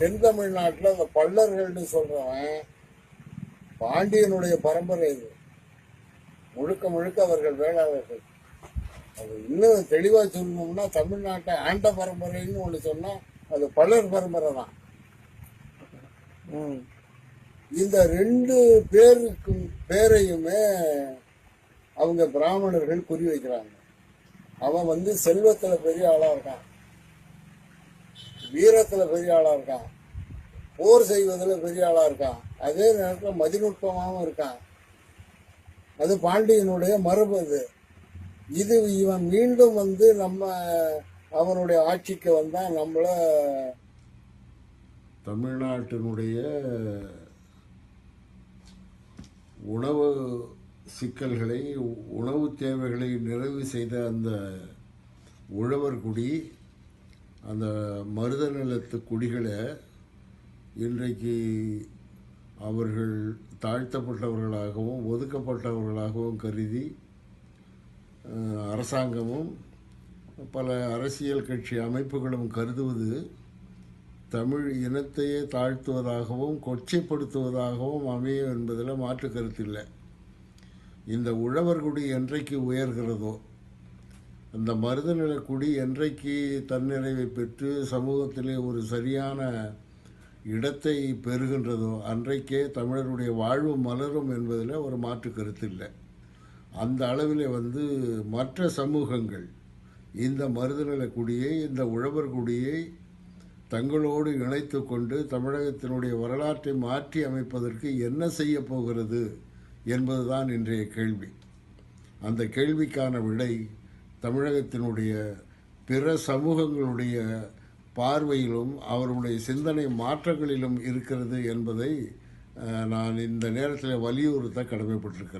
தென் தமிழ்நாட்டில் அந்த பல்லர்கள்னு சொல்றவன் பாண்டியனுடைய பரம்பரை இது. முழுக்க முழுக்க அவர்கள் வேளாளர்கள். அது இன்னும் தெளிவாக சொல்லணும்னா தமிழ்நாட்டை ஆண்ட பரம்பரைன்னு ஒன்று சொன்னால் அது பல்லர் பரம்பரை தான். இந்த ரெண்டு பேருக்கும் பேரையுமே அவங்க பிராமணர்கள் குறி வைக்கிறாங்க. அவன் வந்து செல்வத்துல பெரிய ஆளா இருக்கான். வீரத்தில் பெரிய ஆளாக இருக்கான் போர் செய்வதில் பெரிய ஆளாக இருக்கான் அதே நேரத்தில் மதிநுட்பமாகவும் இருக்கான் அது பாண்டியனுடைய மரபு அது. இது இவன் மீண்டும் வந்து நம்ம அவனுடைய ஆட்சிக்கு வந்தால் நம்மளை தமிழ்நாட்டினுடைய உணவு சிக்கல்களை உணவு தேவைகளை நிறைவு செய்த அந்த உழவர் குடி அந்த மருத நிலத்து குடிகளை இன்றைக்கு அவர்கள் தாழ்த்தப்பட்டவர்களாகவும் ஒதுக்கப்பட்டவர்களாகவும் கருதி அரசாங்கமும் பல அரசியல் கட்சி அமைப்புகளும் கருதுவது தமிழ் இனத்தையே தாழ்த்துவதாகவும் கொச்சைப்படுத்துவதாகவும் அமையும் என்பதில் மாற்று கருத்தில்லை இந்த உழவர்குடி என்றைக்கு உயர்கிறதோ அந்த மருதநில குடி என்றைக்கு தன்னிறைவை பெற்று சமூகத்திலே ஒரு சரியான இடத்தை பெறுகின்றதோ அன்றைக்கே தமிழருடைய வாழ்வு மலரும் என்பதில் ஒரு மாற்று கருத்து இல்லை. அந்த அளவில் வந்து மற்ற சமூகங்கள் இந்த மருதநில குடியை இந்த உழவர் குடியை தங்களோடு இணைத்து கொண்டு தமிழகத்தினுடைய வரலாற்றை மாற்றி அமைப்பதற்கு என்ன செய்ய போகிறது என்பதுதான் இன்றைய கேள்வி. அந்த கேள்விக்கான விடை தமிழகத்தினுடைய பிற சமூகங்களுடைய பார்வையிலும் அவருடைய சிந்தனை மாற்றங்களிலும் இருக்கிறது என்பதை நான் இந்த நேரத்தில் வலியுறுத்த கடமைப்பட்டிருக்கிறேன்.